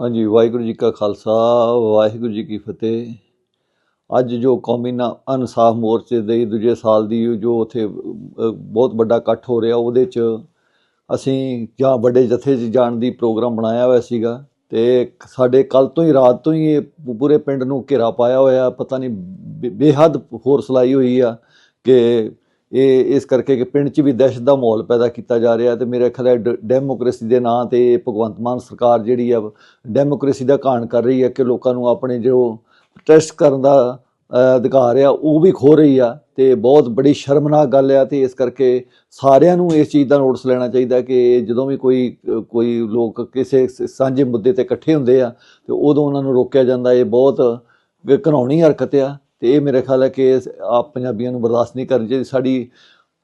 ਹਾਂਜੀ, ਵਾਹਿਗੁਰੂ ਜੀ ਕਾ ਖਾਲਸਾ, ਵਾਹਿਗੁਰੂ ਜੀ ਕੀ ਫਤਿਹ। ਅੱਜ ਜੋ ਕੌਮੀ ਨਾ ਇਨਸਾਫ ਮੋਰਚੇ ਦੇ ਦੂਜੇ ਸਾਲ ਦੀ ਜੋ ਉਥੇ ਬਹੁਤ ਵੱਡਾ ਇਕੱਠ ਹੋ ਰਿਹਾ, ਉਹਦੇ ਚ ਅਸੀਂ ਜਾਂ ਵੱਡੇ ਜਥੇ 'ਚ ਜਾਣ ਦੀ ਪ੍ਰੋਗਰਾਮ ਬਣਾਇਆ ਹੋਇਆ ਸੀਗਾ ਤੇ ਸਾਡੇ ਕੱਲ ਤੋਂ ਹੀ, ਰਾਤ ਤੋਂ ਹੀ ਇਹ ਪੂਰੇ ਪਿੰਡ ਨੂੰ ਘੇਰਾ ਪਾਇਆ ਹੋਇਆ, ਪਤਾ ਨਹੀਂ ਬੇ- ਬੇਹੱਦ ਫੋਰਸ ਲਾਈ ਹੋਈ ਆ ਕਿ ਇਹ ਇਸ ਕਰਕੇ ਕਿ ਪਿੰਡ 'ਚ ਵੀ ਦਹਿਸ਼ਤ ਦਾ ਮਾਹੌਲ ਪੈਦਾ ਕੀਤਾ ਜਾ ਰਿਹਾ ਤੇ ਮੇਰੇ ਖਿਆਲ ਹੈ ਡ- ਡੈਮੋਕ੍ਰੇਸੀ ਦੇ ਨਾਂ ਤੇ ਭਗਵੰਤ ਮਾਨ ਸਰਕਾਰ ਜਿਹੜੀ ਆ, ਡੈਮੋਕ੍ਰੇਸੀ ਦਾ ਘਾਣ ਕਰ ਰਹੀ ਹੈ ਕਿ ਲੋਕਾਂ ਨੂੰ ਆਪਣੇ ਜੋ ਟੈਸਟ ਕਰਨ ਦਾ ਅਧਿਕਾਰ ਆ, ਉਹ ਵੀ ਖੋ ਰਹੀ ਆ ਤੇ ਬਹੁਤ ਬੜੀ ਸ਼ਰਮਨਾਕ ਗੱਲ ਆ ਤੇ ਇਸ ਕਰਕੇ ਸਾਰਿਆਂ ਨੂੰ ਇਸ ਚੀਜ਼ ਦਾ ਨੋਟਿਸ ਲੈਣਾ ਚਾਹੀਦਾ ਕਿ ਜਦੋਂ ਵੀ ਕੋਈ ਕੋਈ ਲੋਕ ਕਿਸੇ ਸ- ਸਾਂਝੇ ਮੁੱਦੇ ਤੇ ਇਕੱਠੇ ਹੁੰਦੇ ਆ ਤੇ ਉਦੋਂ ਉਹਨਾਂ ਨੂੰ ਰੋਕਿਆ ਜਾਂਦਾ, ਇਹ ਬਹੁਤ ਘਿਨਾਉਣੀ ਹਰਕਤ ਆ। ਤੇ ਇਹ ਮੇਰੇ ਖਿਆਲ ਹੈ ਕਿ ਆਪ ਪੰਜਾਬੀਆਂ ਨੂੰ ਬਰਦਾਸ਼ਤ ਨਹੀਂ ਕਰਨੀ ਚਾਹੀਦੀ ਸਾਡੀ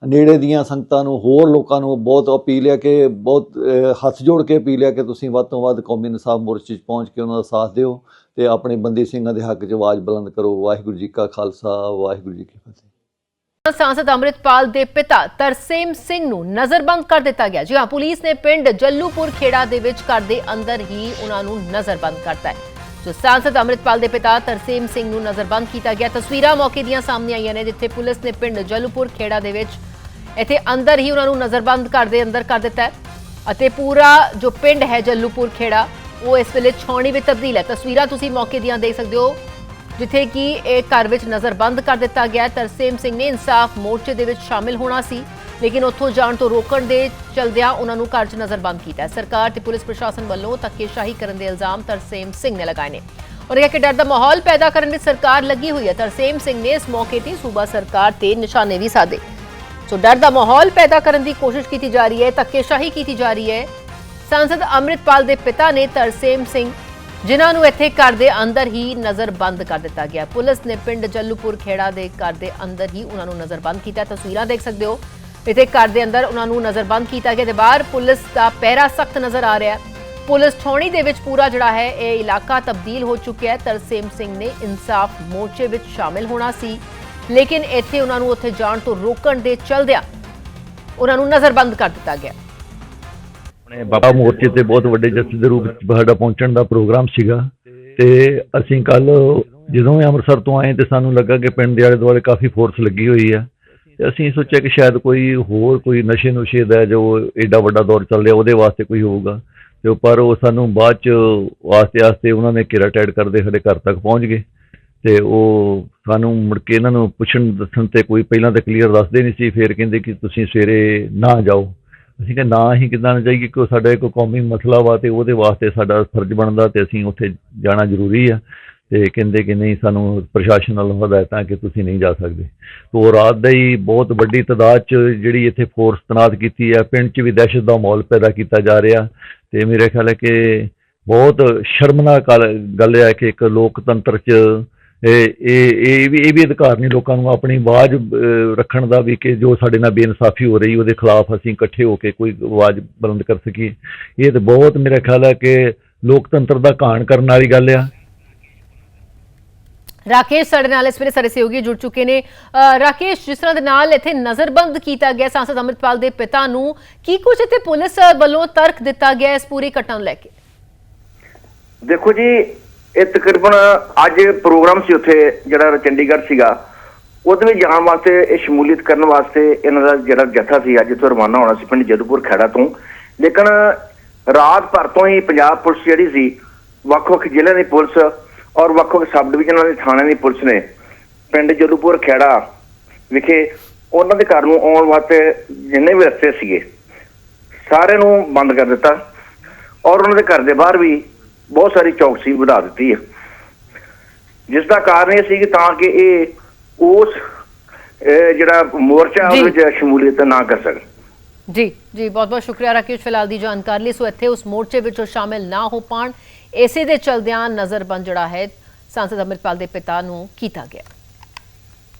ਨੇੜੇ ਦੀਆਂ ਸੰਗਤਾਂ ਨੂੰ, ਹੋਰ ਲੋਕਾਂ ਨੂੰ ਬਹੁਤ ਅਪੀਲ ਹੈ ਕਿ ਬਹੁਤ ਹੱਥ ਜੋੜ ਕੇ ਅਪੀਲ ਹੈ ਕਿ ਤੁਸੀਂ ਵੱਧ ਤੋਂ ਵੱਧ ਕੌਮੀ ਇਨਸਾਫ ਮੋਰਚੇ 'ਚ ਪਹੁੰਚ ਕੇ ਉਹਨਾਂ ਦਾ ਸਾਥ ਦਿਓ ਤੇ ਆਪਣੇ ਬੰਦੀ ਸਿੰਘਾਂ ਦੇ ਹੱਕ 'ਚ ਆਵਾਜ਼ ਬੁਲੰਦ ਕਰੋ। ਵਾਹਿਗੁਰੂ ਜੀ ਕਾ ਖਾਲਸਾ, ਵਾਹਿਗੁਰੂ ਜੀ ਕੀ ਫਤਿਹ। ਸਾਂਸਦ ਅੰਮ੍ਰਿਤਪਾਲ ਦੇ ਪਿਤਾ ਤਰਸੇਮ ਸਿੰਘ ਨੂੰ ਨਜ਼ਰਬੰਦ ਕਰ ਦਿੱਤਾ ਗਿਆ। ਜੀ ਹਾਂ, ਪੁਲਿਸ ਨੇ ਪਿੰਡ ਜੱਲੂਪੁਰ ਖੇੜਾ ਦੇ ਵਿੱਚ ਘਰ ਦੇ ਅੰਦਰ ਹੀ ਉਹਨਾਂ ਨੂੰ ਨਜ਼ਰਬੰਦ ਕਰਤਾ ਹੈ। ਜੋ ਸਾਂਸਦ ਅੰਮ੍ਰਿਤਪਾਲ ਦੇ ਪਿਤਾ ਤਰਸੇਮ ਸਿੰਘ ਨੂੰ ਨਜ਼ਰਬੰਦ ਕੀਤਾ ਗਿਆ। ਤਸਵੀਰਾਂ ਮੌਕੇ ਦੀਆਂ ਸਾਹਮਣੇ ਆਈਆਂ ਨੇ, ਜਿੱਥੇ ਪੁਲਿਸ ਨੇ ਪਿੰਡ ਜਲੂਪੁਰ ਖੇੜਾ ਦੇ ਵਿੱਚ ਇੱਥੇ ਅੰਦਰ ਹੀ ਉਹਨਾਂ ਨੂੰ ਨਜ਼ਰਬੰਦ ਘਰ ਦੇ ਅੰਦਰ ਕਰ ਦਿੱਤਾ ਹੈ ਅਤੇ ਪੂਰਾ ਜੋ ਪਿੰਡ ਹੈ ਜੱਲੂਪੁਰ ਖੇੜਾ, ਉਹ ਇਸ ਵੇਲੇ ਛਾਉਣੀ ਵਿੱਚ ਤਬਦੀਲ ਹੈ। ਤਸਵੀਰਾਂ ਤੁਸੀਂ ਮੌਕੇ ਦੀਆਂ ਦੇਖ ਸਕਦੇ ਹੋ, ਜਿੱਥੇ ਕਿ ਇਹ ਘਰ ਵਿੱਚ ਨਜ਼ਰਬੰਦ ਕਰ ਦਿੱਤਾ ਗਿਆ ਹੈ। ਤਰਸੇਮ ਸਿੰਘ ਨੇ ਇਨਸਾਫ ਮੋਰਚੇ ਦੇ ਵਿੱਚ ਸ਼ਾਮਿਲ ਹੋਣਾ ਸੀ। ਲੇਕਿਨ ਉੱਥੋਂ ਜਾਣ ਤੋਂ ਰੋਕਣ ਦੇ ਚਲਦਿਆਂ ਉਹਨਾਂ ਨੂੰ ਘਰ 'ਚ ਨਜ਼ਰਬੰਦ ਕੀਤਾ ਸਰਕਾਰ ਤੇ ਪੁਲਿਸ ਪ੍ਰਸ਼ਾਸਨ ਵੱਲੋਂ ਧੱਕੇਸ਼ਾਹੀ ਕਰਨ ਦੇ ਇਲਜ਼ਾਮ ਤਰਸੇਮ ਸਿੰਘ ਨੇ ਲਗਾਏ ਨੇ। ਔਰ ਇਹ ਕਿ ਡਰ ਦਾ ਮਾਹੌਲ ਪੈਦਾ ਕਰਨ ਵਿੱਚ ਸਰਕਾਰ ਲੱਗੀ ਹੋਈ ਹੈ। ਤਰਸੇਮ ਸਿੰਘ ਨੇ ਇਸ ਮੌਕੇ ਤੇ ਸੂਬਾ ਸਰਕਾਰ ਤੇ ਨਿਸ਼ਾਨੇ ਵੀ ਸਾਧੇ। ਸੋ ਡਰ ਦਾ ਮਾਹੌਲ ਪੈਦਾ ਕਰਨ ਦੀ ਕੋਸ਼ਿਸ਼ ਕੀਤੀ ਜਾ ਰਹੀ ਹੈ, ਧੱਕੇਸ਼ਾਹੀ ਕੀਤੀ ਜਾ ਰਹੀ ਹੈ। ਸੰਸਦ ਅੰਮ੍ਰਿਤਪਾਲ ਦੇ ਪਿਤਾ ਨੇ ਤਰਸੇਮ ਸਿੰਘ, ਜਿਨ੍ਹਾਂ ਨੂੰ ਇੱਥੇ ਘਰ ਦੇ ਅੰਦਰ ਹੀ ਨਜ਼ਰਬੰਦ ਕਰ ਦਿੱਤਾ ਗਿਆ। ਪੁਲਿਸ ਨੇ ਪਿੰਡ ਜੱਲੂਪੁਰ ਖੇੜਾ ਦੇ ਘਰ ਦੇ ਅੰਦਰ ਹੀ ਉਹਨਾਂ ਨੂੰ ਨਜ਼ਰਬੰਦ ਕੀਤਾ। ਤਸਵੀਰਾਂ ਦੇਖ ਸਕਦੇ ਹੋ। ਇੱਥੇ ਘਰ ਦੇ ਅੰਦਰ ਉਹਨਾਂ ਨੂੰ ਨਜ਼ਰਬੰਦ ਕੀਤਾ ਗਿਆ ਤੇ ਬਾਹਰ ਪੁਲਿਸ ਦਾ ਪਹਿਰਾ ਸਖਤ ਨਜ਼ਰ ਆ ਰਿਹਾ ਹੈ। ਪੁਲਿਸ ਥੋਣੀ ਦੇ ਵਿੱਚ ਪੂਰਾ ਜਿਹੜਾ ਹੈ, ਇਹ ਇਲਾਕਾ ਤਬਦੀਲ ਹੋ ਚੁੱਕਿਆ ਹੈ। ਤਰਸੇਮ ਸਿੰਘ ਨੇ ਇਨਸਾਫ ਮੋਰਚੇ ਵਿੱਚ ਸ਼ਾਮਿਲ ਹੋਣਾ ਸੀ, ਲੇਕਿਨ ਇੱਥੇ ਉਹਨਾਂ ਨੂੰ ਉੱਥੇ ਜਾਣ ਤੋਂ ਰੋਕਣ ਦੇ ਚਲਦਿਆਂ ਉਹਨਾਂ ਨੂੰ ਨਜ਼ਰਬੰਦ ਕਰ ਦਿੱਤਾ ਗਿਆ। ਆਪਣੇ ਬਾਬਾ ਮੋਰਚੇ ਤੇ ਬਹੁਤ ਵੱਡੇ ਜਥੇ ਦੇ ਰੂਪ ਵਿੱਚ ਸਾਡਾ ਪਹੁੰਚਣ ਦਾ ਪ੍ਰੋਗਰਾਮ ਸੀਗਾ ਤੇ ਅਸੀਂ ਕੱਲ ਜਦੋਂ ਅੰਮ੍ਰਿਤਸਰ ਤੋਂ ਆਏ ਤੇ ਸਾਨੂੰ ਲੱਗਾ ਕਿ ਪਿੰਡ ਦੇ ਆਲੇ ਦੁਆਲੇ ਕਾਫੀ ਫੋਰਸ ਲੱਗੀ ਹੋਈ ਹੈ। ਅਸੀਂ ਸੋਚਿਆ ਕਿ ਸ਼ਾਇਦ ਕੋਈ ਹੋਰ ਕੋਈ ਨਸ਼ੇ ਨੁਸ਼ੇ ਦਾ ਜੋ ਐਡਾ ਵੱਡਾ ਦੌਰ ਚੱਲ ਰਿਹਾ, ਉਹਦੇ ਵਾਸਤੇ ਕੋਈ ਹੋਊਗਾ। ਤੇ ਪਰ ਉਹ ਸਾਨੂੰ ਬਾਅਦ ਚ ਆਸਤੇ ਆਸਤੇ ਉਹਨਾਂ ਨੇ ਕਿਰਾ ਟੈਡ ਕਰਦੇ ਸਾਡੇ ਘਰ ਤੱਕ ਪਹੁੰਚ ਗਏ। ਤੇ ਉਹ ਸਾਨੂੰ ਮੁੜ ਕੇ ਇਹਨਾਂ ਨੂੰ ਪੁੱਛਣ ਦੱਸਣ ਤੇ ਕੋਈ ਪਹਿਲਾਂ ਤਾਂ ਕਲੀਅਰ ਦੱਸਦੇ ਨਹੀਂ ਸੀ, ਫਿਰ ਕਹਿੰਦੇ ਕਿ ਤੁਸੀਂ ਸਵੇਰੇ ਨਾ ਜਾਓ। ਅਸੀਂ ਕਿ ਨਾ ਹੀ ਕਿਦਾਂ ਨਾ ਜਾਈਏ ਕਿ ਉਹ ਸਾਡਾ ਇੱਕ ਕੌਮੀ ਮਸਲਾ ਵਾ ਤੇ ਉਹਦੇ ਵਾਸਤੇ ਸਾਡਾ ਫਰਜ਼ ਬਣਦਾ ਤੇ ਅਸੀਂ ਉੱਥੇ ਜਾਣਾ ਜ਼ਰੂਰੀ ਆ। ਤੇ ਕਹਿੰਦੇ ਕਿ ਨਹੀਂ ਸਾਨੂੰ ਪ੍ਰਸ਼ਾਸਨ ਵੱਲੋਂ ਹਦਾਇਤਾਂ ਕਿ ਤੁਸੀਂ ਨਹੀਂ ਜਾ ਸਕਦੇ। ਤੋਂ ਰਾਤ ਦਾ ਹੀ ਬਹੁਤ ਵੱਡੀ ਤਾਦਾਦ ਚ ਜਿਹੜੀ ਇੱਥੇ ਫੋਰਸ ਤਨਾਤ ਕੀਤੀ ਹੈ, ਪਿੰਡ 'ਚ ਵੀ ਦਹਿਸ਼ਤ ਦਾ ਮਾਹੌਲ ਪੈਦਾ ਕੀਤਾ ਜਾ ਰਿਹਾ ਤੇ ਮੇਰੇ ਖਿਆਲ ਹੈ ਕਿ ਬਹੁਤ ਸ਼ਰਮਨਾਕ ਗੱਲ- ਹੈ ਕਿ ਇੱਕ ਲੋਕਤੰਤਰ 'ਚ ਇਹ ਇਹ ਵੀ ਇਹ ਵੀ ਅਧਿਕਾਰ ਨਹੀਂ ਲੋਕਾਂ ਨੂੰ ਆਪਣੀ ਆਵਾਜ਼ ਰੱਖਣ ਦਾ ਵੀ ਕਿ ਜੋ ਸਾਡੇ ਨਾਲ ਬੇਇਨਸਾਫੀ ਹੋ ਰਹੀ, ਉਹਦੇ ਖਿਲਾਫ ਅਸੀਂ ਇਕੱਠੇ ਹੋ ਕੇ ਕੋਈ ਆਵਾਜ਼ ਬੁਲੰਦ ਕਰ ਸਕੀਏ। ਇਹ ਤਾਂ ਬਹੁਤ ਮੇਰਾ ਖਿਆਲ ਹੈ ਕਿ ਲੋਕਤੰਤਰ ਦਾ ਘਾਣ ਕਰਨ ਵਾਲੀ ਗੱਲ ਆ। ਰਾਕੇਸ਼ ਸਾਡੇ ਨਾਲ ਇਸ ਵੇਲੇ ਸਾਰੇ ਸਹਿਯੋਗੀ ਜੁੜ ਚੁੱਕੇ ਨੇ। ਅ, ਰਾਕੇਸ਼ ਜਿਸ ਤਰ੍ਹਾਂ ਦੇ ਨਾਲ ਇੱਥੇ ਨਜ਼ਰਬੰਦ ਕੀਤਾ ਗਿਆ ਸਾਂਸਦ ਅੰਮ੍ਰਿਤਪਾਲ ਦੇ ਪਿਤਾ ਨੂੰ ਕੀ ਕੁਝ ਇੱਥੇ ਪੁਲਿਸ ਵੱਲੋਂ ਤਰਕ ਦਿੱਤਾ ਗਿਆ ਇਸ ਪੂਰੀ ਘਟਨਾ ਨੂੰ ਲੈ ਕੇ? ਦੇਖੋ ਜੀ ਇਹ ਤਕਰੀਬਨ ਅੱਜ ਪ੍ਰੋਗਰਾਮ ਸੀ ਉੱਥੇ ਜਿਹੜਾ ਚੰਡੀਗੜ੍ਹ ਸੀਗਾ। ਉਹਦੇ ਵਿੱਚ ਜਾਣ ਵਾਸਤੇ ਇਹ ਸ਼ਮੂਲੀਅਤ ਕਰਨ ਵਾਸਤੇ ਇਹਨਾਂ ਦਾ ਜਿਹੜਾ ਜਥਾ ਸੀ ਅੱਜ ਤੋਂ ਰਵਾਨਾ ਹੋਣਾ ਸੀ ਪਿੰਡ ਜਦੂਪੁਰ ਖੈੜਾ ਤੋਂ। ਲੇਕਿਨ ਰਾਤ ਭਰ ਤੋਂ ਹੀ ਪੰਜਾਬ ਪੁਲਿਸ ਜਿਹੜੀ ਸੀ ਵੱਖ-ਵੱਖ ਜ਼ਿਲ੍ਹਿਆਂ ਦੀ ਪੁਲਿਸ ਔਰ ਵੱਖ-ਵੱਖ ਸਬ ਡਿਵੀਜ਼ਨਾਂ ਦੇ ਥਾਣਿਆਂ ਦੀ ਪੁਲਿਸ ਨੇ ਪਿੰਡ ਜਦੂਪੁਰ ਖੈੜਾ ਵਿਖੇ ਉਹਨਾਂ ਦੇ ਘਰ ਨੂੰ ਆਉਣ ਵਾਸਤੇ ਜਿੰਨੇ ਵੀ ਰਸਤੇ ਸੀਗੇ ਸਾਰੇ ਨੂੰ ਬੰਦ ਕਰ ਦਿੱਤਾ ਔਰ ਉਹਨਾਂ ਦੇ ਘਰ ਦੇ ਬਾਹਰ ਵੀ ਬਹੁਤ ਸਾਰੀ ਚੌਕਸੀ ਵਧਾ ਦਿੱਤੀ ਹੈ ਜਿਸ ਦਾ ਕਾਰਨ ਇਹ ਸੀ ਕਿ ਤਾਂ ਕਿ ਇਹ ਉਸ ਜਿਹੜਾ ਮੋਰਚਾ। ਉਹਦੇ ਵਿੱਚ ਸ਼ਮੂਲੀਅਤ ਨਾ ਕਰ ਸਕਣ ਜੀ ਜੀ ਬਹੁਤ ਬਹੁਤ ਸ਼ੁਕਰੀਆ ਰਾਕੇਸ਼ ਫਿਲਹਾਲ ਦੀ ਜਾਣਕਾਰੀ ਲਈ। ਸੋ ਇੱਥੇ ਉਸ ਮੋਰਚੇ ਵਿੱਚ ਉਹ ਸ਼ਾਮਿਲ ਨਾ ਹੋ ਪਾਣ। ਇਸੇ ਦੇ ਚਲਦਿਆਂ ਨਜ਼ਰਬੰਦ ਜਿਹੜਾ ਹੈ, ਸੰਸਦ ਅੰਮ੍ਰਿਤਪਾਲ ਦੇ ਪਿਤਾ ਨੂੰ ਕੀਤਾ ਗਿਆ।